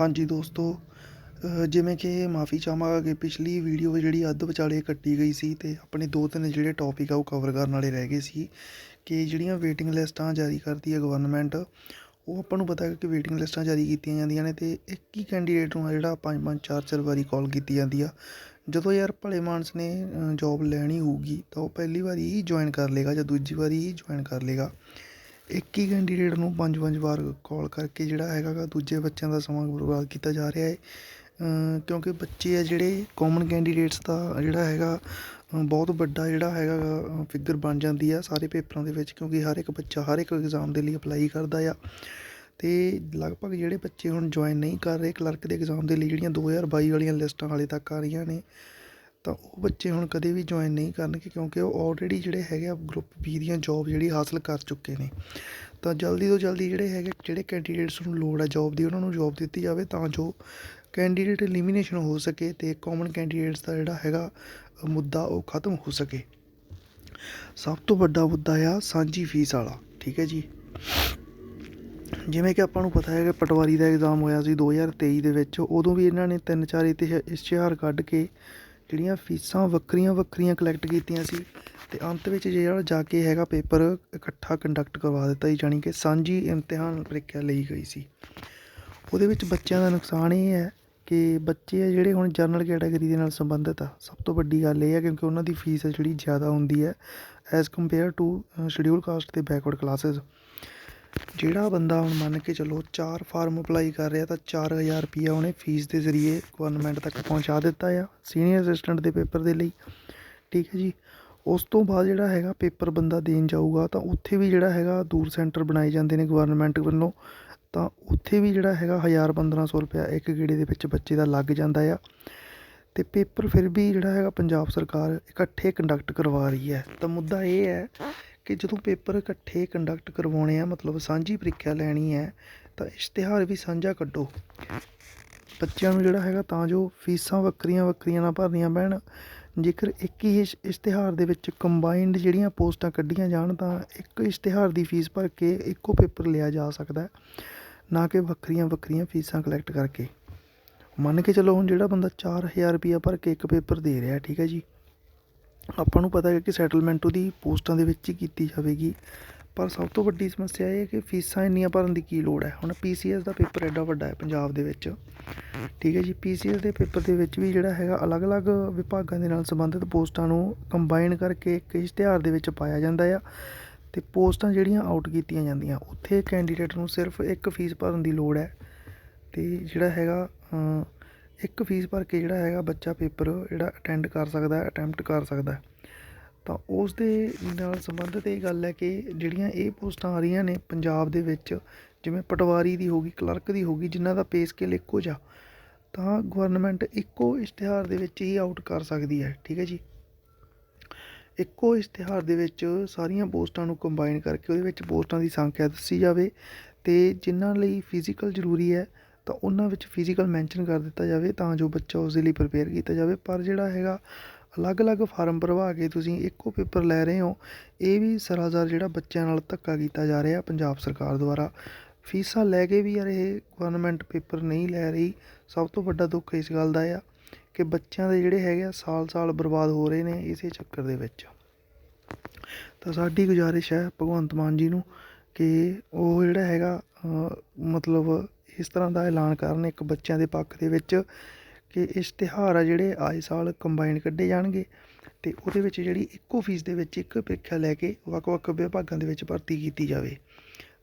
ਹਾਂਜੀ ਦੋਸਤੋ ਜਿਵੇਂ ਕਿ ਮਾਫੀ ਚਾਹਾਂਗਾ ਕਿ ਪਿਛਲੀ ਵੀਡੀਓ ਜਿਹੜੀ ਅੱਧ ਵਿਚਾਲੇ ਕੱਟੀ ਗਈ ਸੀ ਤੇ ਆਪਣੇ ਦੋ ਤਿੰਨ ਜਿਹੜੇ ਟੌਪਿਕ ਆ ਉਹ ਕਵਰ ਕਰਨ ਵਾਲੇ ਰਹਿ ਗਏ ਸੀ ਕਿ ਜਿਹੜੀਆਂ ਵੇਟਿੰਗ ਲਿਸਟਾਂ ਜਾਰੀ ਕਰਦੀ ਹੈ ਗਵਰਨਮੈਂਟ ਉਹ ਆਪਾਂ ਨੂੰ ਪਤਾ ਹੈ ਕਿ ਵੇਟਿੰਗ ਲਿਸਟਾਂ ਜਾਰੀ ਕੀਤੀਆਂ ਜਾਂਦੀਆਂ ਨੇ ਤੇ ਇੱਕ ਹੀ ਕੈਂਡੀਡੇਟ ਨੂੰ ਆ ਜਿਹੜਾ ਪੰਜ ਪੰਜ ਚਾਰ ਚਾਰ ਵਾਰੀ ਕਾਲ ਕੀਤੀ ਜਾਂਦੀ ਆ। ਜਦੋਂ ਯਾਰ ਭਲੇ ਮਾਨਸ ਨੇ ਜੌਬ ਲੈਣੀ ਹੋਊਗੀ ਤਾਂ ਉਹ ਪਹਿਲੀ ਵਾਰੀ ਹੀ ਜੁਆਇਨ ਕਰ ਲੇਗਾ ਜਾਂ ਦੂਜੀ ਵਾਰੀ ਹੀ ਜੁਆਇਨ ਕਰ ਲੇਗਾ ਇੱਕ ਹੀ ਕੈਂਡੀਡੇਟ ਨੂੰ ਪੰਜ ਪੰਜ ਵਾਰ ਕਾਲ ਕਰਕੇ ਜਿਹੜਾ ਹੈਗਾ ਗਾ ਦੂਜੇ ਬੱਚਿਆਂ ਦਾ ਸਮਾਂ ਬਰਬਾਦ ਕੀਤਾ ਜਾ ਰਿਹਾ ਹੈ। ਕਿਉਂਕਿ ਬੱਚੇ ਆ ਜਿਹੜੇ ਕਾਮਨ ਕੈਂਡੀਡੇਟਸ ਦਾ ਜਿਹੜਾ ਹੈਗਾ ਬਹੁਤ ਵੱਡਾ ਜਿਹੜਾ ਹੈਗਾ ਗਾ ਫਿਗਰ ਬਣ ਜਾਂਦੀ ਆ ਸਾਰੇ ਪੇਪਰਾਂ ਦੇ ਵਿੱਚ ਕਿਉਂਕਿ ਹਰ ਇੱਕ ਬੱਚਾ ਹਰ ਇੱਕ ਐਗਜ਼ਾਮ ਦੇ ਲਈ ਅਪਲਾਈ ਕਰਦਾ ਆ। ਤੇ ਲਗਭਗ ਜਿਹੜੇ ਬੱਚੇ ਹੁਣ ਜੁਆਇਨ ਨਹੀਂ ਕਰ ਰਹੇ ਕਲਰਕ ਦੇ ਐਗਜ਼ਾਮ ਦੇ ਲਈ ਜਿਹੜੀਆਂ 2022 ਵਾਲੀਆਂ ਲਿਸਟਾਂ ਹਾਲੇ ਤੱਕ ਆ ਰਹੀਆਂ ਨੇ ਤਾਂ ਉਹ ਬੱਚੇ ਹੁਣ ਕਦੇ ਵੀ ਜੁਆਇਨ ਨਹੀਂ ਕਰਨਗੇ ਕਿਉਂਕਿ ਉਹ ਆਲਰੇਡੀ ਜਿਹੜੇ ਹੈਗੇ ਆ ਗਰੁੱਪ ਬੀ ਦੀਆਂ ਜੌਬ ਜਿਹੜੀ ਹਾਸਲ ਕਰ ਚੁੱਕੇ ਨੇ। ਤਾਂ ਜਲਦੀ ਤੋਂ ਜਲਦੀ ਜਿਹੜੇ ਹੈਗੇ, ਜਿਹੜੇ ਕੈਂਡੀਡੇਟਸ ਨੂੰ ਲੋੜ ਹੈ ਜੌਬ ਦੀ, ਉਹਨਾਂ ਨੂੰ ਜੌਬ ਦਿੱਤੀ ਜਾਵੇ ਤਾਂ ਜੋ ਕੈਂਡੀਡੇਟ ਐਲੀਮੀਨੇਸ਼ਨ ਹੋ ਸਕੇ ਤੇ ਕਾਮਨ ਕੈਂਡੀਡੇਟਸ ਦਾ ਜਿਹੜਾ ਹੈਗਾ, ਮੁੱਦਾ ਉਹ ਖਤਮ ਹੋ ਸਕੇ। ਸਭ ਤੋਂ ਵੱਡਾ ਮੁੱਦਾ ਆ ਸਾਂਝੀ ਫੀਸ ਵਾਲਾ, ਠੀਕ ਹੈ ਜੀ? ਜਿਵੇਂ ਕਿ ਆਪਾਂ ਨੂੰ ਪਤਾ ਹੈ ਕਿ ਪਟਵਾਰੀ ਦਾ ਐਗਜ਼ਾਮ ਹੋਇਆ ਸੀ 2023 ਦੇ ਵਿੱਚ, ਉਦੋਂ ਵੀ ਇਹਨਾਂ ਨੇ ਤਿੰਨ ਚਾਰ ਇਤਿਹਾ- ਇਸ਼ਤਿਹਾਰ ਕੱਢ ਕੇ ਜਿਹੜੀਆਂ ਫੀਸਾਂ ਵੱਖਰੀਆਂ ਵੱਖਰੀਆਂ ਕਲੈਕਟ ਕੀਤੀਆਂ ਸੀ ਅਤੇ ਅੰਤ ਵਿੱਚ ਜਿਹੜਾ ਜਾ ਕੇ ਹੈਗਾ ਪੇਪਰ ਇਕੱਠਾ ਕੰਡਕਟ ਕਰਵਾ ਦਿੱਤਾ ਸੀ, ਜਾਣੀ ਕਿ ਸਾਂਝੀ ਇਮਤਿਹਾਨ ਪ੍ਰੀਖਿਆ ਲਈ ਗਈ ਸੀ। ਉਹਦੇ ਵਿੱਚ ਬੱਚਿਆਂ ਦਾ ਨੁਕਸਾਨ ਇਹ ਹੈ ਕਿ ਬੱਚੇ ਆ ਜਿਹੜੇ ਹੁਣ ਜਨਰਲ ਕੈਟਾਗਰੀ ਦੇ ਨਾਲ ਸੰਬੰਧਿਤ ਆ, ਸਭ ਤੋਂ ਵੱਡੀ ਗੱਲ ਇਹ ਹੈ ਕਿਉਂਕਿ ਉਹਨਾਂ ਦੀ ਫੀਸ ਜਿਹੜੀ ਜ਼ਿਆਦਾ ਹੁੰਦੀ ਹੈ as compare to schedule caste ਤੇ ਬੈਕਵਰਡ ਕਲਾਸਿਸ ਜਿਹੜਾ ਬੰਦਾ ਹੁਣ ਮੰਨ ਕੇ ਚੱਲੋ ਚਾਰ ਫਾਰਮ ਅਪਲਾਈ ਕਰ ਰਿਹਾ ਤਾਂ ਚਾਰ ਹਜ਼ਾਰ ਰੁਪਈਆ ਉਹਨੇ ਫੀਸ ਦੇ ਜ਼ਰੀਏ ਗਵਰਨਮੈਂਟ ਤੱਕ ਪਹੁੰਚਾ ਦਿੱਤਾ ਆ ਸੀਨੀਅਰ ਅਸਿਸਟੈਂਟ ਦੇ ਪੇਪਰ ਦੇ ਲਈ। ਠੀਕ ਹੈ ਜੀ? ਉਸ ਤੋਂ ਬਾਅਦ ਜਿਹੜਾ ਹੈਗਾ ਪੇਪਰ ਬੰਦਾ ਦੇਣ ਜਾਊਗਾ ਤਾਂ ਉੱਥੇ ਵੀ ਜਿਹੜਾ ਹੈਗਾ ਦੂਰ ਸੈਂਟਰ ਬਣਾਏ ਜਾਂਦੇ ਨੇ ਗਵਰਨਮੈਂਟ ਵੱਲੋਂ। ਤਾਂ ਉੱਥੇ ਵੀ ਜਿਹੜਾ ਹੈਗਾ 1000 1500 ਰੁਪਇਆ ਇੱਕ ਗੇੜੇ ਦੇ ਵਿੱਚ ਬੱਚੇ ਦਾ ਲੱਗ ਜਾਂਦਾ ਆ। ਤੇ ਪੇਪਰ ਫਿਰ ਵੀ ਜਿਹੜਾ ਹੈਗਾ ਪੰਜਾਬ ਸਰਕਾਰ ਇਕੱਠੇ ਕੰਡਕਟ ਕਰਵਾ ਰਹੀ ਹੈ। ਤਾਂ ਮੁੱਦਾ ਇਹ ਹੈ ਕਿ ਜਦੋਂ ਪੇਪਰ ਇਕੱਠੇ ਕੰਡਕਟ ਕਰਵਾਉਣੇ ਆ, ਮਤਲਬ ਸਾਂਝੀ ਪ੍ਰੀਖਿਆ ਲੈਣੀ ਹੈ, ਤਾਂ ਇਸ਼ਤਿਹਾਰ ਵੀ ਸਾਂਝਾ ਕੱਢੋ। ਬੱਚਿਆਂ ਨੂੰ ਜਿਹੜਾ ਹੈਗਾ ਤਾਂ ਜੋ ਫੀਸਾਂ ਵੱਖਰੀਆਂ ਵੱਖਰੀਆਂ ਨਾ ਭਰਨੀਆਂ ਪੈਣ। ਜੇਕਰ ਇੱਕ ਹੀ ਇਸ- ਇਸ਼ਤਿਹਾਰ ਦੇ ਵਿੱਚ ਕੰਬਾਈਨਡ ਜਿਹੜੀਆਂ ਪੋਸਟਾਂ ਕੱਢੀਆਂ ਜਾਣ, ਤਾਂ ਇੱਕ ਇਸ਼ਤਿਹਾਰ ਦੀ ਫੀਸ ਭਰ ਕੇ ਇੱਕੋ ਪੇਪਰ ਲਿਆ ਜਾ ਸਕਦਾ ਨਾ ਕਿ ਵੱਖਰੀਆਂ ਵੱਖਰੀਆਂ ਫੀਸਾਂ ਕਲੈਕਟ ਕਰਕੇ। ਮੰਨ ਕੇ ਚਲੋ ਹੁਣ ਜਿਹੜਾ ਬੰਦਾ 4000 ਰੁਪਇਆ ਭਰ ਕੇ ਇੱਕ ਪੇਪਰ ਦੇ ਰਿਹਾ, ਠੀਕ ਹੈ ਜੀ? ਆਪਾਂ ਨੂੰ ਪਤਾ ਹੈ ਕਿ ਸੈਟਲਮੈਂਟ ਉਹਦੀ ਪੋਸਟਾਂ ਦੇ ਵਿੱਚ ਹੀ ਕੀਤੀ ਜਾਵੇਗੀ। ਪਰ ਸਭ ਤੋਂ ਵੱਡੀ ਸਮੱਸਿਆ ਇਹ ਹੈ ਕਿ ਫੀਸਾਂ ਇੰਨੀਆਂ ਭਰਨ ਦੀ ਕੀ ਲੋੜ ਹੈ? ਹੁਣ ਪੀਸੀਐਸ ਦਾ ਪੇਪਰ ਐਡਾ ਵੱਡਾ ਹੈ ਪੰਜਾਬ ਦੇ ਵਿੱਚ। ਠੀਕ ਹੈ ਜੀ ਪੀਸੀਐਸ ਦੇ ਪੇਪਰ ਦੇ ਵਿੱਚ ਵੀ ਜਿਹੜਾ ਹੈਗਾ ਅਲੱਗ-ਅਲੱਗ ਵਿਭਾਗਾਂ ਦੇ ਨਾਲ ਸੰਬੰਧਿਤ ਪੋਸਟਾਂ ਨੂੰ ਕੰਬਾਈਨ ਕਰਕੇ ਇੱਕ ਇਸ਼ਤਿਹਾਰ ਦੇ ਵਿੱਚ ਪਾਇਆ ਜਾਂਦਾ ਆ ਤੇ ਪੋਸਟਾਂ ਜਿਹੜੀਆਂ ਆਊਟ ਕੀਤੀਆਂ ਜਾਂਦੀਆਂ, ਉੱਥੇ ਕੈਂਡੀਡੇਟ ਨੂੰ ਸਿਰਫ ਇੱਕ ਫੀਸ ਭਰਨ ਦੀ ਲੋੜ ਹੈ। ਤੇ ਜਿਹੜਾ ਹੈਗਾ ਇੱਕ ਫੀਸ ਭਰ ਕੇ ਜਿਹੜਾ ਹੈਗਾ ਬੱਚਾ ਪੇਪਰ ਜਿਹੜਾ ਅਟੈਂਡ ਕਰ ਸਕਦਾ ਹੈ ਅਟੈਂਪਟ ਕਰ ਸਕਦਾ ਤਾਂ ਉਸ ਦੇ ਨਾਲ ਸੰਬੰਧਿਤ ਇਹ ਗੱਲ ਹੈ ਕਿ ਜਿਹੜੀਆਂ ਇਹ ਪੋਸਟਾਂ ਆ ਰਹੀਆਂ ਨੇ ਪੰਜਾਬ ਦੇ ਵਿੱਚ, ਜਿਵੇਂ ਪਟਵਾਰੀ ਦੀ ਹੋਗੀ ਕਲਰਕ ਦੀ ਹੋਗੀ ਜਿਨ੍ਹਾਂ ਦਾ ਪੇ ਸਕੇਲ ਇੱਕੋ ਜਿਹਾ ਤਾਂ ਗਵਰਨਮੈਂਟ ਇੱਕੋ ਇਸ਼ਤਿਹਾਰ ਦੇ ਵਿੱਚ ਹੀ ਆਊਟ ਕਰ ਸਕਦੀ ਹੈ, ਠੀਕ ਹੈ ਜੀ। ਇੱਕੋ ਇਸ਼ਤਿਹਾਰ ਦੇ ਵਿੱਚ ਸਾਰੀਆਂ ਪੋਸਟਾਂ ਨੂੰ ਕੰਬਾਈਨ ਕਰਕੇ ਉਹਦੇ ਵਿੱਚ ਪੋਸਟਾਂ ਦੀ ਸੰਖਿਆ ਦੱਸੀ ਜਾਵੇ ਤੇ ਜਿਨ੍ਹਾਂ ਲਈ ਫਿਜ਼ੀਕਲ ਜ਼ਰੂਰੀ ਹੈ ਤਾਂ ਉਹਨਾਂ ਵਿੱਚ ਫਿਜ਼ੀਕਲ ਮੈਂਸ਼ਨ ਕਰ ਦਿੱਤਾ ਜਾਵੇ ਤਾਂ ਜੋ ਬੱਚਾ ਉਸ ਦੇ ਲਈ ਪ੍ਰਪੇਅਰ ਕੀਤਾ ਜਾਵੇ। ਪਰ ਜਿਹੜਾ ਹੈਗਾ, ਅਲੱਗ-ਅਲੱਗ ਫਾਰਮ ਭਰਵਾ ਕੇ ਤੁਸੀਂ ਇੱਕੋ ਪੇਪਰ ਲੈ ਰਹੇ ਹੋ, ਇਹ ਵੀ ਸਰਾਸਰ ਜਿਹੜਾ ਬੱਚਿਆਂ ਨਾਲ ਧੱਕਾ ਕੀਤਾ ਜਾ ਰਿਹਾ ਪੰਜਾਬ ਸਰਕਾਰ ਦੁਆਰਾ। ਫੀਸਾਂ ਲੈ ਕੇ ਵੀ ਯਾਰ ਇਹ ਗਵਰਨਮੈਂਟ ਪੇਪਰ ਨਹੀਂ ਲੈ ਰਹੀ। ਸਭ ਤੋਂ ਵੱਡਾ ਦੁੱਖ ਇਸ ਗੱਲ ਦਾ ਆ ਕਿ ਬੱਚਿਆਂ ਦੇ ਜਿਹੜੇ ਹੈਗੇ ਆ, ਸਾਲ-ਸਾਲ ਬਰਬਾਦ ਹੋ ਰਹੇ ਨੇ ਇਸੇ ਚੱਕਰ ਦੇ ਵਿੱਚ। ਤਾਂ ਸਾਡੀ ਗੁਜ਼ਾਰਿਸ਼ ਹੈ ਭਗਵੰਤ ਮਾਨ ਜੀ ਨੂੰ ਕਿ ਉਹ ਜਿਹੜਾ ਹੈਗਾ ਮਤਲਬ ਇਸ ਤਰ੍ਹਾਂ ਦਾ ਐਲਾਨ ਕਰਨ ਇੱਕ ਬੱਚਿਆਂ ਦੇ ਪੱਖ ਦੇ ਵਿੱਚ ਕਿ ਇਸ਼ਤਿਹਾਰ ਆ ਜਿਹੜੇ ਆਏ ਸਾਲ ਕੰਬਾਈਨ ਕੱਢੇ ਜਾਣਗੇ ਤੇ ਉਹਦੇ ਵਿੱਚ ਜਿਹੜੀ ਇੱਕੋ ਫੀਸ ਦੇ ਵਿੱਚ ਇੱਕ ਪ੍ਰੀਖਿਆ ਲੈ ਕੇ ਵੱਖ-ਵੱਖ ਵਿਭਾਗਾਂ ਦੇ ਵਿੱਚ ਭਰਤੀ ਕੀਤੀ ਜਾਵੇ।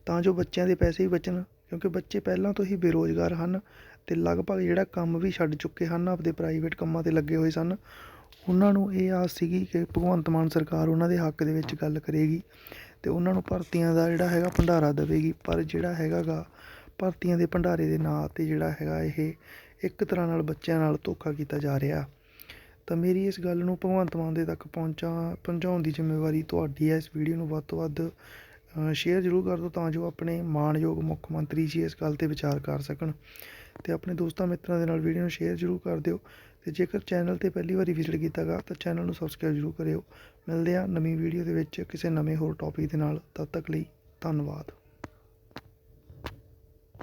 ਤਾਂ ਜੋ ਬੱਚਿਆਂ ਦੇ ਪੈਸੇ ਵੀ ਬਚਣ, ਕਿਉਂਕਿ ਬੱਚੇ ਪਹਿਲਾਂ ਤੋਂ ਹੀ ਬੇਰੋਜ਼ਗਾਰ ਹਨ ਤੇ ਲਗਭਗ ਜਿਹੜਾ ਕੰਮ ਵੀ ਛੱਡ ਚੁੱਕੇ ਹਨ, ਆਪਦੇ ਪ੍ਰਾਈਵੇਟ ਕੰਮਾਂ ਤੇ ਲੱਗੇ ਹੋਏ ਸਨ, ਉਹਨਾਂ ਨੂੰ ਇਹ ਆਸ ਸੀਗੀ ਕਿ ਭਗਵੰਤ ਮਾਨ ਸਰਕਾਰ ਉਹਨਾਂ ਦੇ ਹੱਕ ਦੇ ਵਿੱਚ ਗੱਲ ਕਰੇਗੀ ਤੇ ਉਹਨਾਂ ਨੂੰ ਭਰਤੀਆਂ ਦਾ ਜਿਹੜਾ ਹੈਗਾ ਭੰਡਾਰਾ ਦੇਵੇਗੀ, ਪਰ ਜਿਹੜਾ ਹੈਗਾ ਗਾ ਭਰਤੀਆਂ ਦੇ ਭੰਡਾਰੇ ਦੇ ਨਾਂ ਤੇ ਜਿਹੜਾ ਹੈਗਾ ਇਹ ਇੱਕ ਤਰ੍ਹਾਂ ਨਾਲ ਬੱਚਿਆਂ ਨਾਲ ਧੋਖਾ ਕੀਤਾ ਜਾ ਰਿਹਾ। ਤਾਂ ਮੇਰੀ ਇਸ ਗੱਲ ਨੂੰ ਭਗਵੰਤ ਮਾਨ ਦੇ ਤੱਕ ਪਹੁੰਚਾ, ਪਹੁੰਚਾਉਣ ਦੀ ਜ਼ਿੰਮੇਵਾਰੀ ਤੁਹਾਡੀ ਹੈ। ਇਸ ਵੀਡੀਓ ਨੂੰ ਵੱਧ ਤੋਂ ਵੱਧ ਸ਼ੇਅਰ ਜ਼ਰੂਰ ਕਰ ਦਿਓ ਤਾਂ ਜੋ ਆਪਣੇ ਮਾਣਯੋਗ ਮੁੱਖ ਮੰਤਰੀ ਜੀ ਇਸ ਗੱਲ ਤੇ ਵਿਚਾਰ ਕਰ ਸਕਣ। ਤੇ ਆਪਣੇ ਦੋਸਤਾਂ ਮਿੱਤਰਾਂ ਦੇ ਨਾਲ ਵੀਡੀਓ ਨੂੰ ਸ਼ੇਅਰ ਜ਼ਰੂਰ ਕਰ ਦਿਓ। ਤੇ ਜੇਕਰ ਚੈਨਲ ਤੇ ਪਹਿਲੀ ਵਾਰੀ ਵਿਜ਼ਿਟ ਕੀਤਾਗਾ ਤਾਂ ਚੈਨਲ ਨੂੰ ਸਬਸਕ੍ਰਾਈਬ ਜ਼ਰੂਰ ਕਰਿਓ। ਮਿਲਦੇ ਆ ਨਵੀਂ ਵੀਡੀਓ ਦੇ ਵਿੱਚ ਕਿਸੇ ਨਵੇਂ ਹੋਰ ਟੌਪਿਕ ਦੇ ਨਾਲ। ਤਦ ਤੱਕ ਲਈ ਧੰਨਵਾਦ।